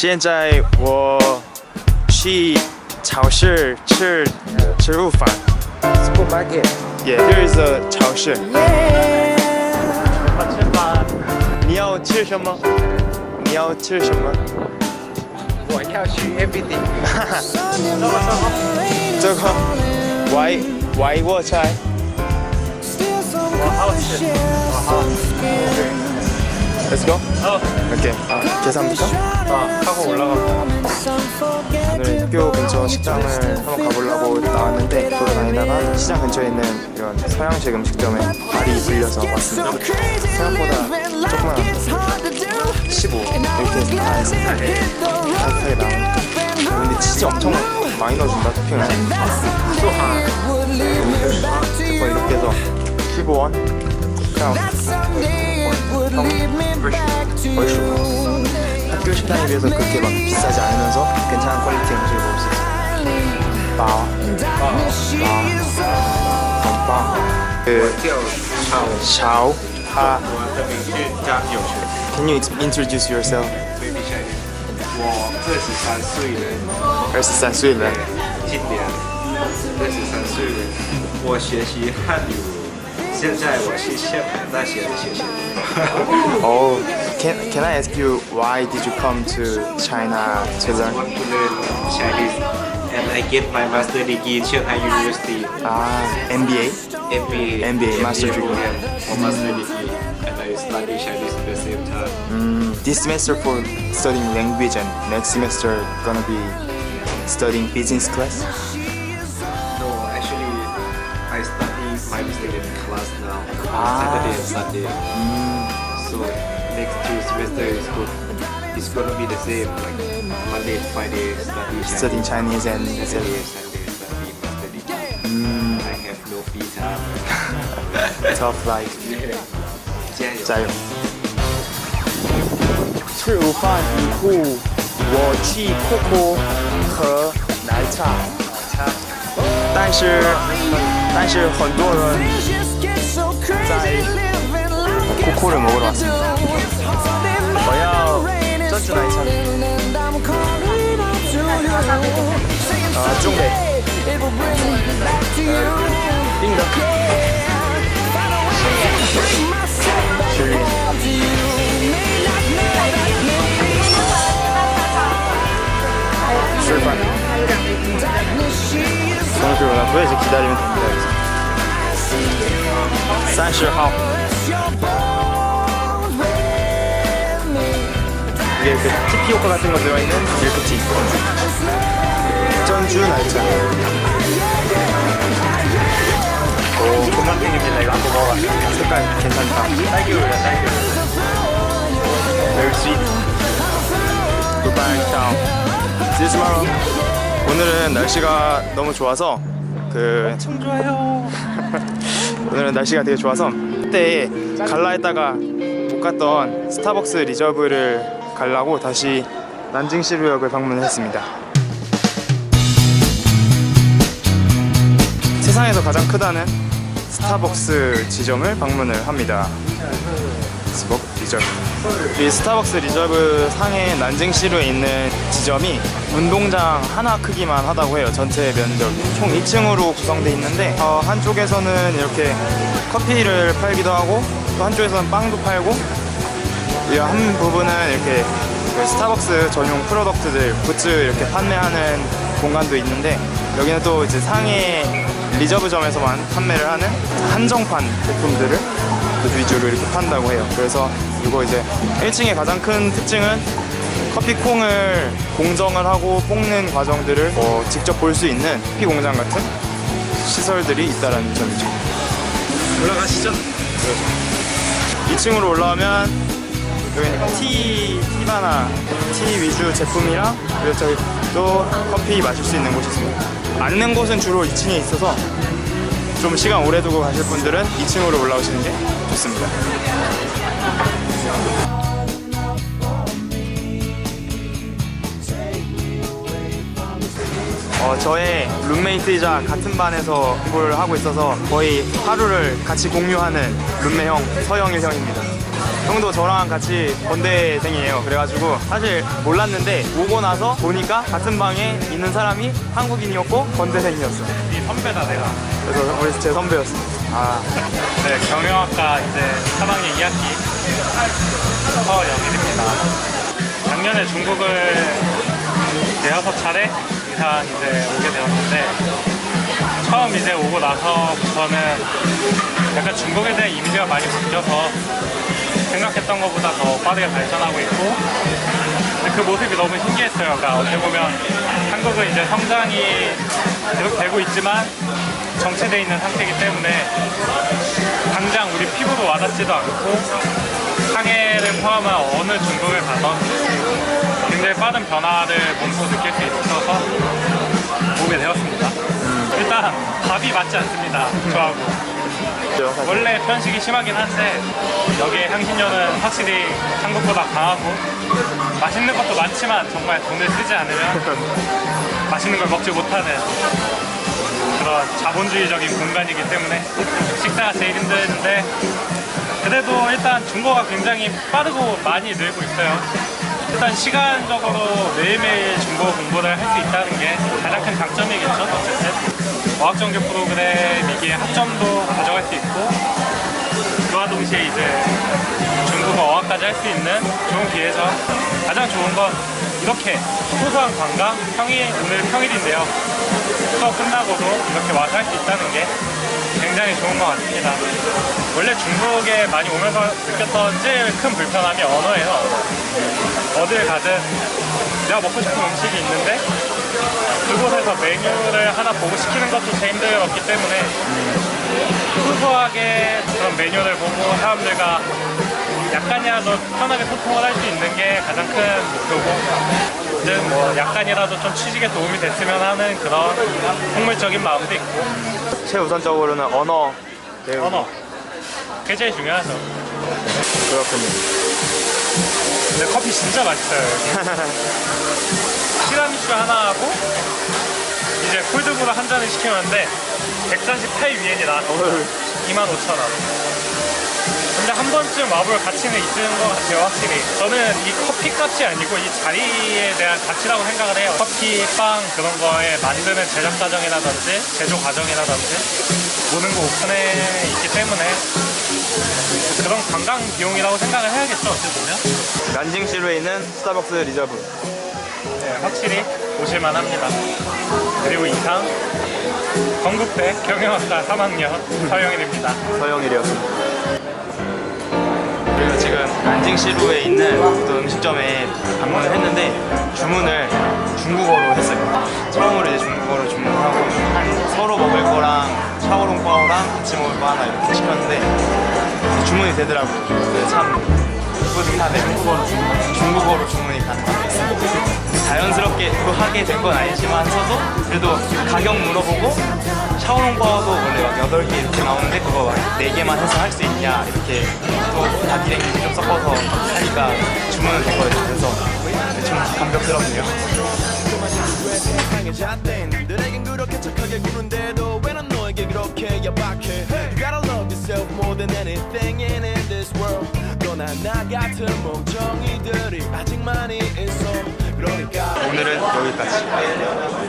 现在我去超市吃吃午饭。Supermarket. Yeah, here is a 超市。你要吃什么？你要吃什么？我要去 everything. 这个外外 Let's go. 오케이. 아, 계산부터? 아, 타고 올라갑니다. 오늘 학교 근처 식당을 한번 가보려고 나왔는데 돌아다니다가 시장 근처에 있는 이런 서양식 음식점에 발이 들려서 왔습니다. 생각보다 조그만 15 이렇게 다 해서 따뜻하게 나오니까 근데 치즈 엄청 많이 넣어준다 토핑을 또 이렇게 해서 15원 그냥 훨씬 학교 식당에 비해서 그렇게 막 비싸지 않으면서 괜찮은 퀄리티 음식을 먹을 수 있어요 빠오 빠오 빠오 그 叫 샤오 하 我的名字张有权 Can you introduce yourself? ，baby s h a 我二十三岁了，二十三岁了今年二十三岁了。我学习汉语， 现在我是厦门大学的学生。 Oh, can can I ask you why did you come to China to learn? want to learn Chinese, and I get my master degree in Shanghai University, Ah, MBA. MBA, MBA, master degree. program for master degree, and I study Chinese at the same time. Mm, this semester for studying language and next semester gonna be studying business class. No, actually, I study my student class now, Ah. Saturday and Sunday. So next two semester is good. It's gonna be the same, like Monday, Friday study Chinese. Studying Chinese and Saturday, Sunday study master degree. Mm, I have no free time. tough life. 加油！加油！吃午饭以后，我去 Coco 喝奶茶。 但是，但是很多人在 Coco를 먹으러 왔습니다. 我要珍珠奶茶。啊，中杯。冰的。 줄 알았고요. 이제 기다리면 됩니다. 여기서. 산슈하우. 이게 그 TP 효과 같은 거 들어있는 밀크티. 전주 날짜. 오, 금방 튀김이네. 이거 한번 먹어봤습니다. 색깔 괜찮다. 딸기 우유야, 딸기 우유. Very sweet. Goodbye, town. See you tomorrow. 오늘은 날씨가 너무 좋아서 그 엄청 좋아요. 오늘은 날씨가 되게 좋아서 그때 갈라 했다가 못 갔던 스타벅스 리저브를 가려고 다시 난징 시루역을 방문했습니다. 세상에서 가장 크다는 스타벅스 지점을 방문을 합니다. 스벅 리저브. 이 스타벅스 리저브 상해 난징시루에 있는 지점이 운동장 하나 크기만 하다고 해요. 전체 면적이 총 2층으로 구성되어 있는데 어, 한쪽에서는 이렇게 커피를 팔기도 하고 또 한쪽에서는 빵도 팔고 이한 부분은 이렇게 그 스타벅스 전용 프로덕트들 굿즈 이렇게 판매하는 공간도 있는데 여기는 또 이제 상해 리저브점에서만 판매를 하는 한정판 제품들을 또 위주로 이렇게 판다고 해요. 그래서 이거 이제 1층의 가장 큰 특징은 커피 콩을 공정을 하고 볶는 과정들을 어, 직접 볼 수 있는 커피 공장 같은 시설들이 있다라는 점이죠. 올라가시죠. 2층으로 올라오면 여기는 티, 티바나, 티 위주 제품이랑 그리고 저기 또 커피 마실 수 있는 곳이 있습니다. 앉는 곳은 주로 2층에 있어서 좀 시간 오래 두고 가실 분들은 2층으로 올라오시는 게 좋습니다. 어, 저의 룸메이트이자 같은 반에서 공부를 하고 있어서 거의 하루를 같이 공유하는 룸메 형 서영일 형입니다. 형도 저랑 같이 건대생이에요. 그래가지고 사실 몰랐는데 오고 나서 보니까 같은 방에 있는 사람이 한국인이었고 건대생이었어. 이 선배다 내가. 그래서 우리 제 선배였어. 아, 네, 경영학과 이제 3학년 2학기 서영일입니다. 작년에 중국을 대여섯 차례 이상 이제 오게 되었는데 처음 이제 오고 나서부터는 약간 중국에 대한 이미지가 많이 바뀌어서 생각했던 것보다 더 빠르게 발전하고 있고 그 모습이 너무 신기했어요. 그러니까 어떻게 보면 한국은 이제 성장이 계속 되고 있지만 정체되어 있는 상태이기 때문에 당장 우리 피부도 와닿지도 않고 상해를 포함한 어느 중국을 가던 굉장히 빠른 변화를 몸소 느낄 수 있어서 오게 되었습니다. 일단 밥이 맞지 않습니다. 저하고. 그죠, 사실. 원래 편식이 심하긴 한데 여기의 향신료는 확실히 한국보다 강하고 맛있는 것도 많지만 정말 돈을 쓰지 않으면 맛있는 걸 먹지 못하는 그런 자본주의적인 공간이기 때문에 식사가 제일 힘든데 그래도 일단 중국어가 굉장히 빠르고 많이 늘고 있어요. 일단 시간적으로 매일매일 중국어 공부를 할 수 있다는 게 가장 큰 장점이겠죠. 어쨌든 어학정교 프로그램이기에 학점도 가져갈 수 있고 그와 동시에 이제 중국어 어학까지 할 수 있는 좋은 기회죠. 가장 좋은 건 이렇게 소소한 관광, 평일, 오늘 평일인데요. 수업 끝나고도 이렇게 와서 할 수 있다는 게 굉장히 좋은 것 같습니다. 원래 중국에 많이 오면서 느꼈던 제일 큰 불편함이 언어예요. 언어. 어딜 가든 내가 먹고 싶은 음식이 있는데 그곳에서 메뉴를 하나 보고 시키는 것도 제일 힘들었기 때문에 소소하게 그런 메뉴를 보고 사람들과 약간이라도 편하게 소통을 할 수 있는 게 가장 큰 목표고 이제 뭐 약간이라도 좀 취직에 도움이 됐으면 하는 그런 속물적인 마음도 있고. 최우선적으로는 언어. 배우기. 언어. 그게 제일 중요하죠. 그렇군요. 근데 커피 진짜 맛있어요 티라미슈 하나 하고 이제 콜드브루 한 잔을 시켰는데 138 위엔이 나왔어요 어휴, 25,000원. 근데 한 번쯤 와볼 가치는 있는 것 같아요, 확실히. 저는 이 커피 값이 아니고 이 자리에 대한 가치라고 생각을 해요. 커피, 빵, 그런 거에 만드는 제작 과정이라든지, 제조 과정이라든지, 모든 거 오픈해 있기 때문에 그런 관광 비용이라고 생각을 해야겠죠, 어찌 보면. 난징시로에 있는 스타벅스 리저브. 네, 확실히 오실만 합니다. 그리고 이상, 건국대 경영학과 3학년 서영일입니다. 서영일이었습니다. 그리고 지금 난징시루에 있는 어떤 음식점에 방문을 했는데 주문을 중국어로 했어요. 처음으로 이제 중국어로 주문하고 한 서로 먹을 거랑 샤오롱바오랑 같이 먹을 거 하나 이렇게 시켰는데 주문이 되더라고요. 그래서 참 뿌듯하네. 중국어로 주문. 중국어로 주문이 가능합니다. 자연스럽게 또 하게 된 건 아니지만서도 그래도 가격 물어보고 샤오롱바오도 원래 막 8개 이렇게 나오는데 그거 막 4개만 해서 할 수 있냐 이렇게 또 다기랭이 좀 섞어서 하니까 주문은 됐거든요. 그래서 좀 감격스럽네요. 나 같은 멍청이들이 아직 많이 있어 오늘은 여기까지